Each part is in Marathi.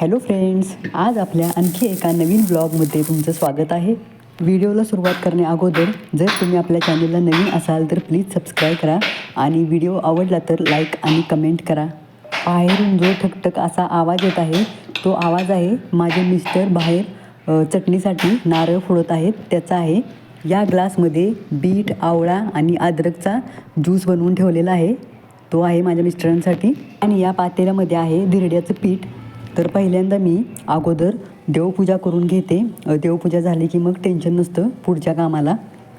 हॅलो फ्रेंड्स आज आपल्या आणखी एका नवीन ब्लॉगमध्ये तुमचं स्वागत आहे. व्हिडिओला सुरुवात करण्याअगोदर जर तुम्ही आपल्या चॅनलला नवीन असाल तर प्लीज सबस्क्राईब करा आणि व्हिडिओ आवडला तर लाईक आणि कमेंट करा. बाहेरून जो ठकठक असा आवाज येत आहे तो आवाज आहे माझे मिस्टर बाहेर चटणीसाठी नारळ फोडत आहेत. त्याचा आहे या ग्लासमध्ये बीट आवळा आणि अद्रकचा ज्यूस बनवून ठेवलेला आहे. तो आहे माझ्या मिस्टरांसाठी. आणि या पातेल्यामध्ये आहे धिरड्याचं पीठ. तर पहिल्यांदा मी अगोदर देवपूजा करून घेते. देवपूजा झाली की मग टेन्शन नसतं पुढच्या कामाला.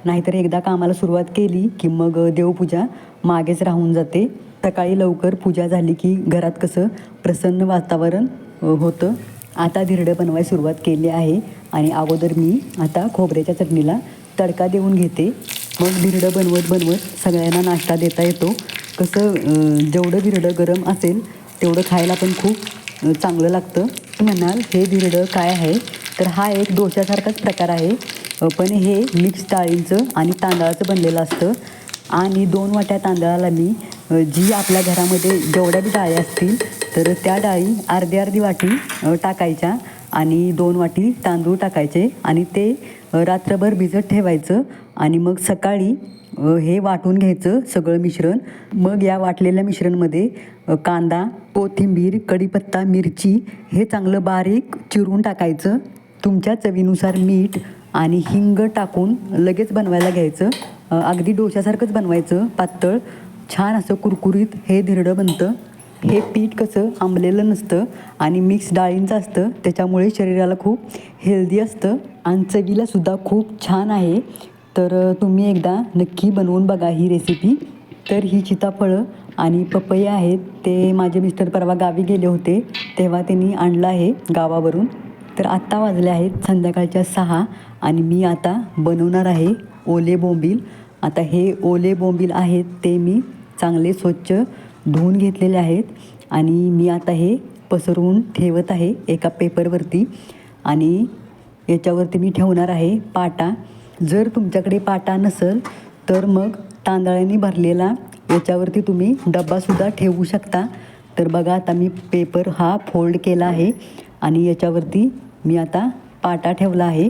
नाहीतर एकदा कामाला सुरुवात केली की मग देवपूजा मागेच राहून जाते. सकाळी लवकर पूजा झाली की घरात कसं प्रसन्न वातावरण होतं. आता धिरडं बनवायला सुरुवात केली आहे आणि अगोदर मी आता खोबऱ्याच्या चटणीला तडका देऊन घेते. मग धिरडं बनवत बनवत सगळ्यांना नाश्ता देता येतो. कसं जेवढं धिरडं गरम असेल तेवढं खायला पण खूप चांगलं लागतं. म्हणाल हे धिरडं काय आहे? तर हा एक डोशासारखाच प्रकार आहे. पण हे मिक्स डाळींचं आणि तांदळाचं बनलेलं असतं. आणि दोन वाट्या तांदळाला मी जी आपल्या घरामध्ये जेवढ्या बी डाळी असतील तर त्या डाळी अर्धी अर्धी वाटी टाकायच्या आणि दोन वाटी तांदूळ टाकायचे आणि ते रात्रभर भिजत ठेवायचं. आणि मग सकाळी हे वाटून घ्यायचं सगळं मिश्रण. मग या वाटलेल्या मिश्रणमध्ये कांदा कोथिंबीर कढीपत्ता मिरची हे चांगलं बारीक चिरून टाकायचं. तुमच्या चवीनुसार मीठ आणि हिंग टाकून लगेच बनवायला घ्यायचं. अगदी डोशासारखंच बनवायचं पातळ. छान असं कुरकुरीत हे धिरडं बनतं. हे पीठ कसं आंबलेलं नसतं आणि मिक्स डाळींचं असतं त्याच्यामुळे शरीराला खूप हेल्दी असतं. आणि चवीला सुद्धा खूप छान आहे. तर तुम्ही एकदा नक्की बनवून बघा ही रेसिपी तर ही सीताफळं आणि पपई आहेत ते माझे मिस्टर परवा गावी गेले होते तेव्हा त्यांनी आणलं आहे गावावरून. तर आत्ता वाजले आहेत संध्याकाळच्या सहा आणि मी आता बनवणार आहे ओले बोंबील. आता हे ओले बोंबील आहेत ते मी चांगले स्वच्छ धुवून घेतलेले आहेत आणि मी आता हे पसरवून ठेवत आहे एका पेपरवरती आणि याच्यावरती मी ठेवणार आहे पाटा. जर तुमच्याकडे पाटा नसेल तर मग तांदळाने भरलेला याच्यावरती तुम्ही डब्बासुद्धा ठेवू शकता. तर बघा आता मी पेपर हा फोल्ड केला आहे आणि याच्यावरती मी आता पाटा ठेवला आहे.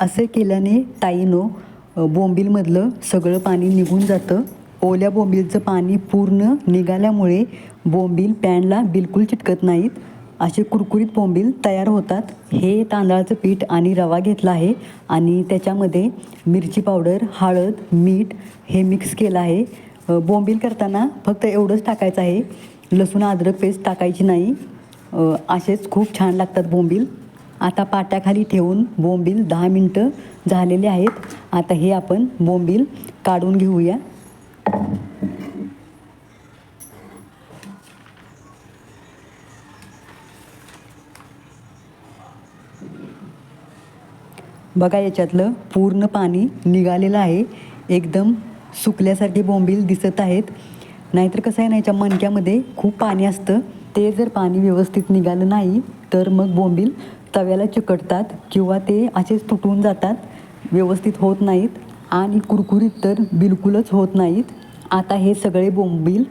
असे केल्याने ताईनो बोंबीलमधलं सगळं पाणी निघून जातं. ओल्या बोंबीलचं पाणी पूर्ण निघाल्यामुळे बोंबील पॅनला बिलकुल चिटकत नाहीत. असे कुरकुरीत बोंबील तयार होतात. हे तांदळाचं पीठ आणि रवा घेतला आहे आणि त्याच्यामध्ये मिरची पावडर हळद मीठ हे मिक्स केलं आहे. बोंबील करताना फक्त एवढंच टाकायचं आहे. लसूण अद्रक पेस्ट टाकायची नाही. असेच खूप छान लागतात बोंबील. आता पाट्याखाली ठेवून बोंबील दहा मिनटं झालेले आहेत. आता हे आपण बोंबील काढून घेऊया. बघा याच्यातलं पूर्ण पाणी निघालेलं आहे. एकदम सुकल्यासारखे बोंबील दिसत आहेत. नाहीतर कसं आहे ना याच्या मणक्यामध्ये खूप पाणी असतं. ते जर पाणी व्यवस्थित निघालं नाही तर मग बोंबील तव्याला चिकटतात किंवा ते असेच तुटून जातात. व्यवस्थित होत नाहीत आणि कुरकुरीत तर बिलकुलच होत नाहीत. आता हे सगळे बोंबील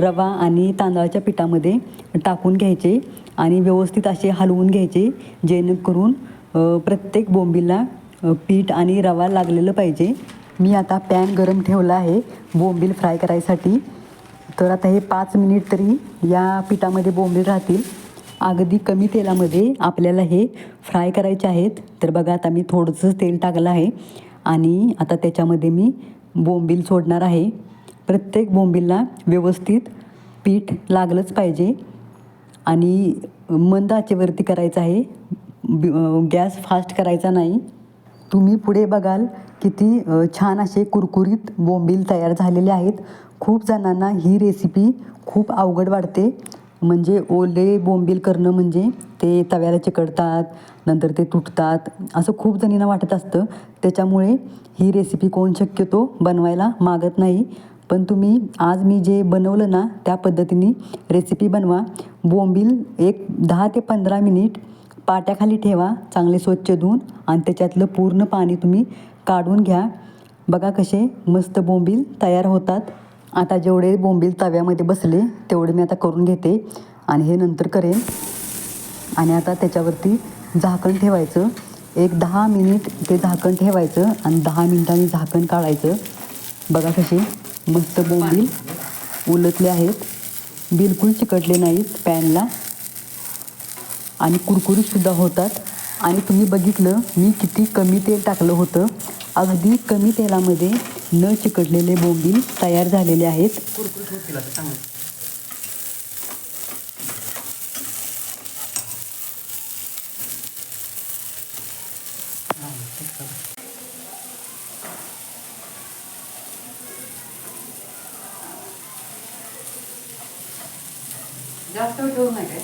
रवा आणि तांदळाच्या पिठामध्ये टाकून घ्यायचे आणि व्यवस्थित असे हलवून घ्यायचे जेणेकरून प्रत्येक बोंबीला पीठ आणि रवा लागलेलं पाहिजे. मी आता पॅन गरम ठेवला आहे बोंबील फ्राय करायसाठी. तर आता हे पाच मिनिट तरी या पिठामध्ये बोंबील राहतील. अगदी कमी तेलामध्ये आपल्याला हे फ्राय करायचे आहेत. तर बघा आता मी थोडंसं तेल टाकलं आहे आणि आता त्याच्यामध्ये मी बोंबील सोडणार आहे. प्रत्येक बोंबीलला व्यवस्थित पीठ लागलंच पाहिजे आणि मंद आचेवरती करायचं आहे. गॅस फास्ट करायचा नाही. तुम्ही पुढे बघाल किती छान असे कुरकुरीत बोंबील तयार झालेले आहेत. खूप जणांना ही रेसिपी खूप अवघड वाटते. म्हणजे ओले बोंबील करणं म्हणजे ते तव्याला चिकटतात नंतर ते तुटतात असं खूप जणींना वाटत असतं. त्याच्यामुळे ही रेसिपी कोण शक्यतो बनवायला मागत नाही. पण तुम्ही आज मी जे बनवलं ना त्या पद्धतीने रेसिपी बनवा. बोंबील एक दहा ते पंधरा मिनिट पाट्याखाली ठेवा चांगले स्वच्छ धुवून आणि त्याच्यातलं पूर्ण पाणी तुम्ही काढून घ्या. बघा कसे मस्त बोंबील तयार होतात. आता जेवढे बोंबील तव्यामध्ये बसले तेवढे मी आता करून घेते आणि हे नंतर करेन. आणि आता त्याच्यावरती झाकण ठेवायचं. एक दहा मिनिट ते झाकण ठेवायचं आणि दहा मिनिटांनी झाकण काढायचं. बघा कसे मस्त बोंबील उलटले आहेत. बिलकुल चिकटले नाहीत पॅनला. आणि कुरकुरीतसुद्धा होतात. आणि तुम्ही बघितलं मी किती कमी तेल टाकलं होतं. अगदी कमी तेलामध्ये न चिकटलेले बोंबील तयार झालेले आहेत. जास्त ठेवू नाही काय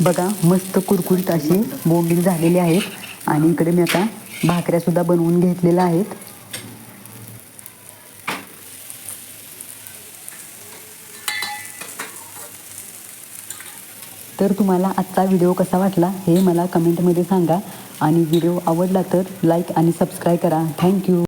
बघा मस्त कुरकुरीत अशी बोंबील झालेली आहेत. आणि इकडे मी आता भाकऱ्यासुद्धा बनवून घेतलेल्या आहेत. तर तुम्हाला आजचा व्हिडिओ कसा वाटला हे मला कमेंटमध्ये सांगा. आणि व्हिडिओ आवडला तर लाईक आणि सबस्क्राईब करा. थँक्यू.